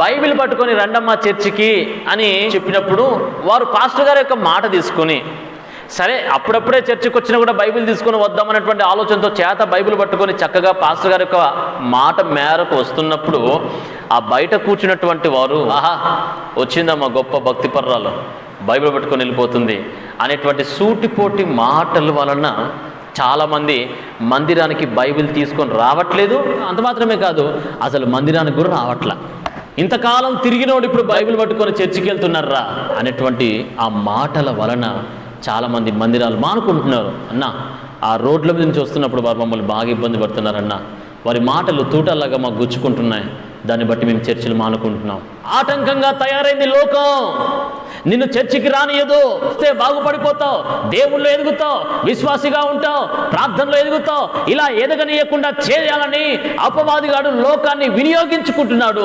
Bible పట్టుకొని రండమ్మా చర్చికి అని చెప్పినప్పుడు వారు పాస్టర్ గారి యొక్క మాట తీసుకొని సరే అప్పుడప్పుడే చర్చికి వచ్చినా కూడా బైబిల్ తీసుకొని వద్దామన్నటువంటి ఆలోచనతో చేత బైబిల్ పట్టుకొని చక్కగా పాస్టర్ గారి యొక్క మాట మేరకు వస్తున్నప్పుడు ఆ బయట కూర్చున్నటువంటి వారు ఆహా వచ్చిందమ్మా గొప్ప భక్తి పర్రాలు బైబిల్ పట్టుకొని వెళ్ళిపోతుంది అనేటువంటి సూటిపోటి మాటల వలన చాలామంది మందిరానికి బైబిల్ తీసుకొని రావట్లేదు. అంత మాత్రమే కాదు అసలు మందిరానికి కూడా రావట్లే. ఇంతకాలం తిరిగినోడు ఇప్పుడు బైబిల్ పట్టుకొని చర్చికి వెళ్తున్నారా అనేటువంటి ఆ మాటల వలన చాలామంది మందిరాలు మానుకుంటున్నారు. అన్న ఆ రోడ్ల మీద నుంచి వస్తున్నప్పుడు వారు మమ్మల్ని బాగా ఇబ్బంది పడుతున్నారన్న వారి మాటలు తూటల్లాగా మాకు గుచ్చుకుంటున్నాయి. దాన్ని బట్టి మేము చర్చిలు మానుకుంటున్నాం. ఆటంకంగా తయారైంది లోకం. నిన్ను చర్చికి రానియదు. వస్తే బాగుపడిపోతావు. దేవుళ్ళు ఎదుగుతావు. విశ్వాసిగా ఉంటావు. ప్రార్థనలో ఎదుగుతావు. ఇలా ఎదగనీయకుండా చేయాలని అపవాదిగాడు లోకాన్ని వినియోగించుకుంటున్నాడు.